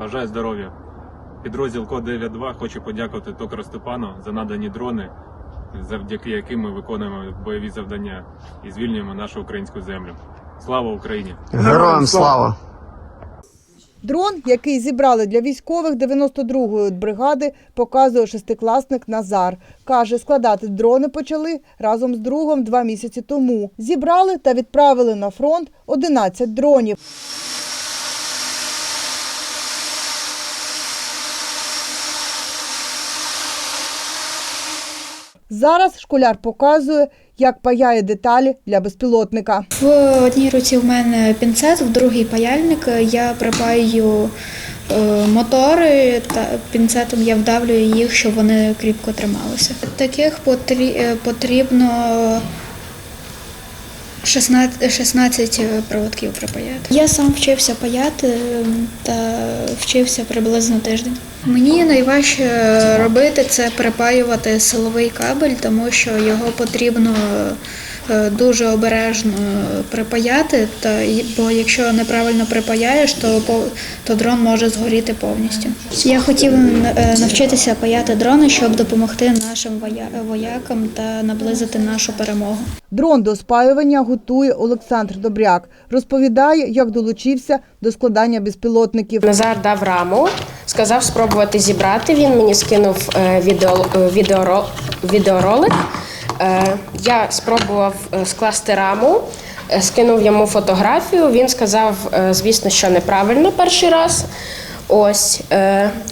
Бажаю здоров'я. Підрозділ Код 92 хоче подякувати Токару Степану за надані дрони, завдяки яким ми виконуємо бойові завдання і звільнюємо нашу українську землю. Слава Україні! Героям слава! Дрон, який зібрали для військових 92-ї бригади, показує шестикласник Назар. Каже, складати дрони почали разом з другом два місяці тому. Зібрали та відправили на фронт 11 дронів. Зараз школяр показує, як паяє деталі для безпілотника. В одній руці в мене пінцет, в другій паяльник. Я припаю е, мотори та пінцетом я вдавлюю їх, щоб вони кріпко трималися. Таких е, потрібно 16, 16 проводків припаяти. Я сам вчився паяти е, та вчився приблизно тиждень. Мені найважче робити це припаювати силовий кабель, тому що його потрібно е, дуже обережно припаяти. Та бо якщо неправильно припаяєш, то по- то дрон може згоріти повністю. Я хотів е, навчитися паяти дрони, щоб допомогти нашим воякам та наблизити нашу перемогу. Дрон до спаювання готує Олександр Добряк. Розповідає, як долучився до складання безпілотників. Назар дав раму, сказав спробувати зібрати. Він мені скинув е, відео, е, відеоролик. Е, Я спробував скласти раму, скинув йому фотографію. Він сказав, звісно, що неправильно перший раз. Ось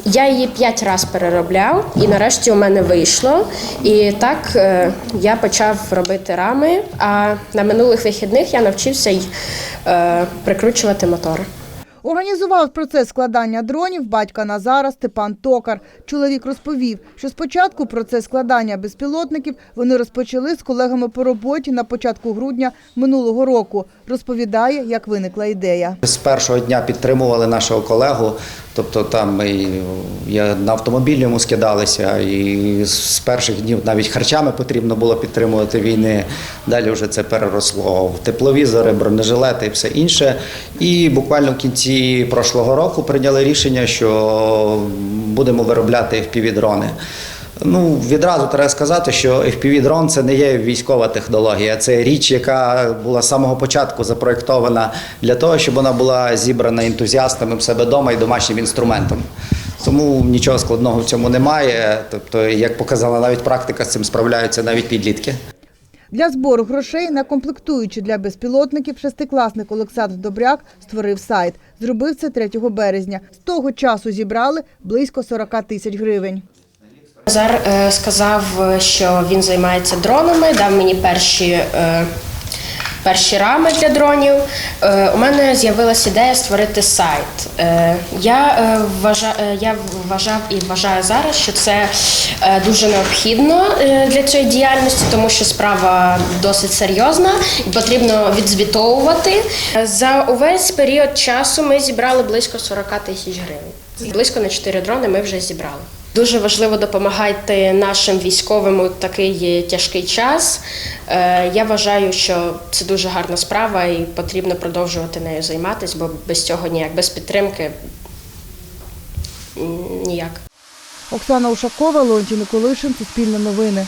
я її п'ять разів переробляв, і нарешті у мене вийшло. І так я почав робити рами. А на минулих вихідних я навчився й прикручувати мотори. Організував процес складання дронів батька Назара Степан Токар. Чоловік розповів, що спочатку процес складання безпілотників вони розпочали з колегами по роботі на початку грудня минулого року. Розповідає, як виникла ідея. З першого дня підтримували нашого колегу. Тобто там і, я на автомобіль йому скидалися, і з перших днів навіть харчами потрібно було підтримувати війни. Далі вже це переросло в тепловізори, бронежилети і все інше. І буквально в кінці прошлого року прийняли рішення, що будемо виробляти FPV-дрони. Ну, відразу треба сказати, що FPV-дрон це не є військова технологія, це річ, яка була з самого початку запроєктована для того, щоб вона була зібрана ентузіастами в себе вдома і домашнім інструментом. Тому нічого складного в цьому немає. Тобто, як показала навіть практика, з цим справляються навіть підлітки. Для збору грошей на комплектуючі для безпілотників шестикласник Олександр Добряк створив сайт. Зробив це 3 березня. З того часу зібрали близько 40 тисяч гривень. Назар е, сказав, що він займається дронами, дав мені перші, е, перші рами для дронів. Е, у мене з'явилася ідея створити сайт. Я, вважа, е, я вважав і вважаю зараз, що це дуже необхідно для цієї діяльності, тому що справа досить серйозна і потрібно відзвітовувати. За увесь період часу ми зібрали близько 40 тисяч гривень. Близько на 4 дрони ми вже зібрали. Дуже важливо допомагати нашим військовим у такий тяжкий час. Е, Я вважаю, що це дуже гарна справа і потрібно продовжувати нею займатися, бо без цього ніяк, без підтримки ніяк. Оксана Ушакова, Леонтій Миколишин, Суспільне новини.